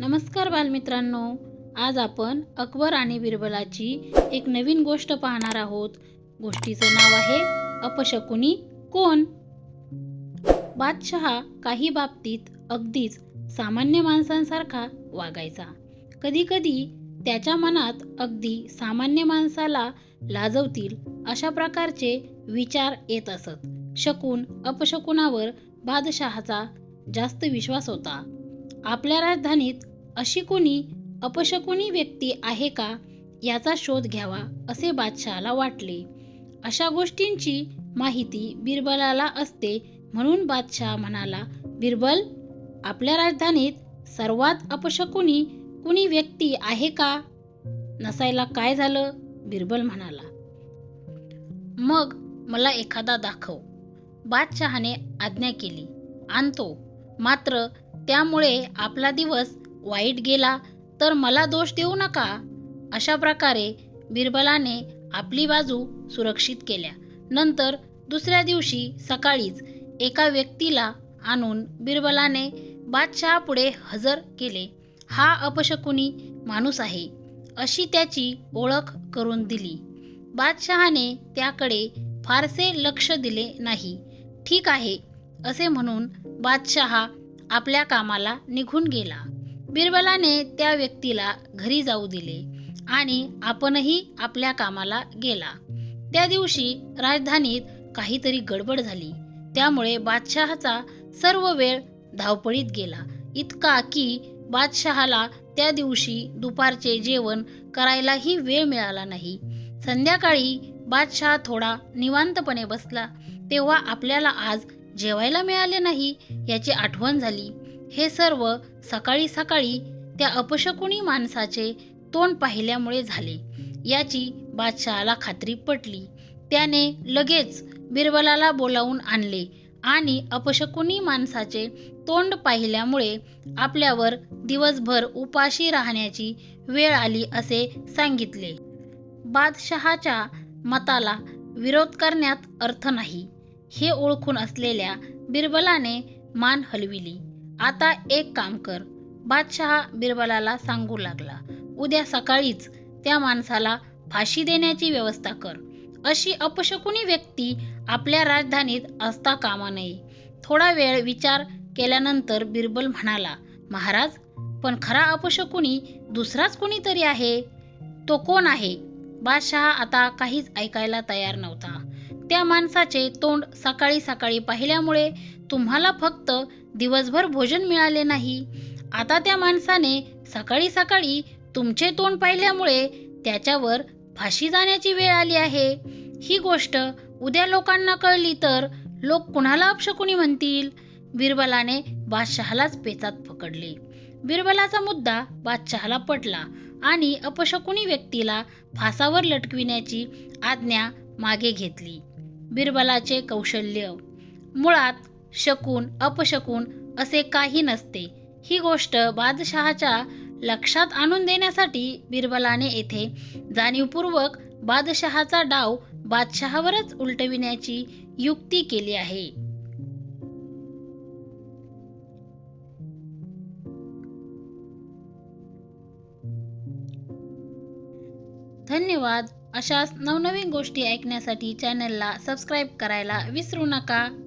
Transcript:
नमस्कार बालमित्रांनो. आज आपण अकबर आणि बिरबलाची एक नवीन गोष्ट पाहणार आहोत. गोष्टीचं नाव आहे अपशकुनी कोण? बादशहा काही बाबतीत अगदीच सामान्य माणसांसारखा वागायचा. कधीकधी त्याच्या मनात अगदी सामान्य माणसाला लाजवतील अशा प्रकारचे विचार येत असत. शकून अपशकुनावर बादशहाचा जास्त विश्वास होता. आपल्या राजधानीत अशी कोणी अपशकुनी व्यक्ती आहे का? याचा शोध घ्यावा असे बादशहाला वाटले. अशा गोष्टींची माहिती बिरबलाला असते म्हणून बादशाह म्हणाला बिरबल आपल्या राजधानीत सर्वात अपशकुनी कुणी व्यक्ती आहे का? नसायला काय झालं? बिरबल म्हणाला. मग मला एखादा दाखव. बादशहाने आज्ञा केली. आणतो. मात्र त्यामुळे आपला दिवस वाईट गेला तर मला दोष देऊ नका. अशा प्रकारे बिरबलाने आपली बाजू सुरक्षित केल्या. नंतर दुसऱ्या दिवशी सकाळीच एका व्यक्तीला आणून बिरबलाने बादशहापुढे हजर केले. हा अपशकुनी माणूस आहे अशी त्याची ओळख करून दिली. बादशहाने त्याकडे फारसे लक्ष दिले नाही. ठीक आहे असे म्हणून बादशहा आपल्या कामाला निघून गेला. बिरबलाने त्या व्यक्तीला घरी जाऊ दिले आणि आपणही आपल्या कामाला गेला. त्या दिवशी राजधानीत काहीतरी गडबड झाली. त्यामुळे बादशहाचा सर्व वेळ धावपळीत गेला. इतका की बादशहाला त्या दिवशी दुपारचे जेवण करायलाही वेळ मिळाला नाही. संध्याकाळी बादशहा थोडा निवांतपणे बसला. तेव्हा आपल्याला आज जेवायला मिळाले नाही याची आठवण झाली. हे सर्व सकाळी सकाळी त्या अपशकुनी माणसाचे तोंड पाहिल्यामुळे झाले. याची बादशहाला खात्री पटली. त्याने लगेच बिरबलाला बोलावून आणले आणि अपशकुनी माणसाचे तोंड पाहिल्यामुळे आपल्यावर दिवसभर उपाशी राहण्याची वेळ आली असे सांगितले. बादशहाच्या मताला विरोध करण्यात अर्थ नाही. हे ओळखून असलेल्या बिरबलाने मान हलविली. आता एक काम कर. बादशहा बिरबलाला सांगू लागला उद्या सकाळीच त्या माणसाला फाशी देण्याची व्यवस्था कर. अशी अपशकुनी व्यक्ती आपल्या राजधानीत असता कामा नये. थोडा वेळ विचार केल्यानंतर बिरबल म्हणाला महाराज पण खरा अपशकुनी दुसराच कुणीतरी आहे? तो कोण आहे? बादशहा आता काहीच ऐकायला तयार नव्हता. त्या माणसाचे तोंड सकाळी सकाळी पाहिल्यामुळे तुम्हाला फक्त दिवसभर भोजन मिळाले नाही. आता त्या माणसाने सकाळी सकाळी तुमचे तोंड पाहिल्यामुळे त्याच्यावर फाशी जाण्याची वेळ आली आहे. ही गोष्ट उद्या लोकांना कळली तर लोक कुणाला अपशकुनी म्हणतील? बिरबलाने बादशहालाच पेचात पकडले. बिरबलाचा मुद्दा बादशहाला पटला आणि अपशकुनी व्यक्तीला फासावर लटकविण्याची आज्ञा मागे घेतली. बिरबलाचे कौशल्य मुळात शकून अपशकून असे काही नसते. ही गोष्ट बादशहाच्या लक्षात आणून देण्यासाठी बिरबलाने येथे जाणीवपूर्वक बादशहाचा डाव बादशहावरच उलटविण्याची युक्ती केली आहे. धन्यवाद. अशाच नवनवीन गोष्टी ऐकण्यासाठी चॅनलला सबस्क्राईब करायला विसरू नका.